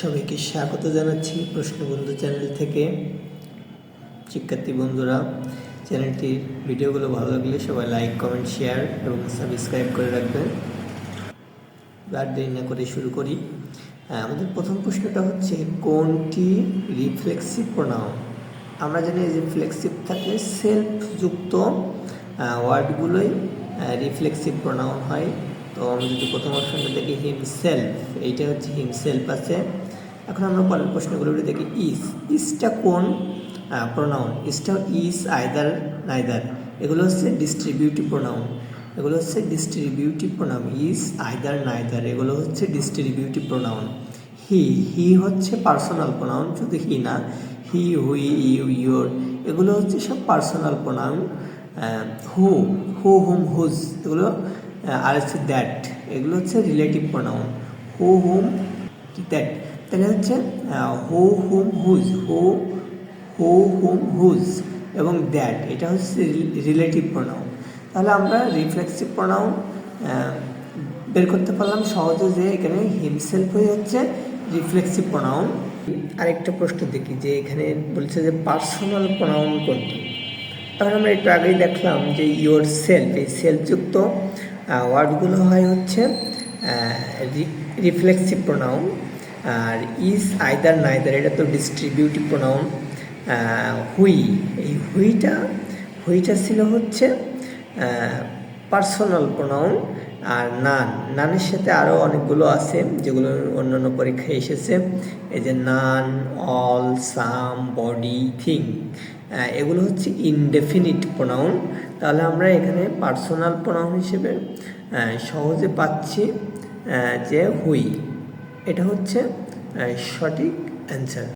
সবাইকে স্বাগত জানাচ্ছি প্রশ্নবন্ধু চ্যানেল থেকে। শিক্ষার্থী বন্ধুরা, চ্যানেলটির ভিডিওগুলো ভালো লাগলে সবাই লাইক, কমেন্ট, শেয়ার এবং সাবস্ক্রাইব করে রাখবেন। আর দেরি না করে শুরু করি। আমাদের প্রথম প্রশ্নটা হচ্ছে, কোনটি রিফ্লেক্সিভ প্রোনাউন? আমরা জানি রিফ্লেক্সিভ থাকলে সেলফ যুক্ত ওয়ার্ডগুলোই রিফ্লেক্সিভ প্রোনাউন হয়। তো আমি যদি প্রথম অপশনটা দেখি, হিমসেলফ, এইটা হচ্ছে হিমসেলফ আছে। এখন আমরা পরের প্রশ্নগুলো দেখি। ইস, ইসটা কোন? প্রোনাউন ইসটা ইস আইদার নাইদার এগুলো হচ্ছে ডিস্ট্রিবিউটিভ প্রোনাউন এগুলো হচ্ছে distributive pronoun each either neither এগুলো হচ্ছে ডিস্ট্রিবিউটিভ প্রোনাউন হি হি হচ্ছে পার্সোনাল প্রোনাউন শুধু হি না। হি, হুই ইউ ইউর এগুলো হচ্ছে সব personal pronoun who who, whom, whose. এগুলো আর হচ্ছে দ্যাট এগুলো হচ্ছে relative pronoun who, whom that তাহলে হচ্ছে who whom whose, who who whom whose এবং দ্যাট, এটা হচ্ছে রিলেটিভ প্রোনাউন তাহলে আমরা রিফ্লেক্সিভ প্রোনাউন বের করতে পারলাম সহজে যে এখানে হিমসেলফ হয়ে হচ্ছে রিফ্লেক্সিভ প্রোনাউন আরেকটা প্রশ্ন দেখি যে এখানে বলছে যে পার্সোনাল প্রোনাউন কোনটি? তখন আমরা একটু আগেই দেখলাম যে ইয়োর সেলফ এই সেলফযুক্ত ওয়ার্ডগুলো হয় হচ্ছে রিফ্লেক্সিভ প্রোনাউন আর ইজ আইদার নাইদার, এটা তো ডিস্ট্রিবিউটিভ প্রোনাউন হুই। এই হুইটা হুইটা ছিল হচ্ছে পার্সোনাল প্রোনাউন আর নান। নানের সাথে আরও অনেকগুলো আছে, যেগুলো অন্যান্য পরীক্ষায় এসেছে। এই যে none, all, some, body, thing এগুলো হচ্ছে ইনডেফিনিট প্রোনাউন তাহলে আমরা এখানে পার্সোনাল প্রোনাউন হিসেবে সহজে পাচ্ছি যে হুই। এটা হচ্ছে সঠিক অ্যান্সার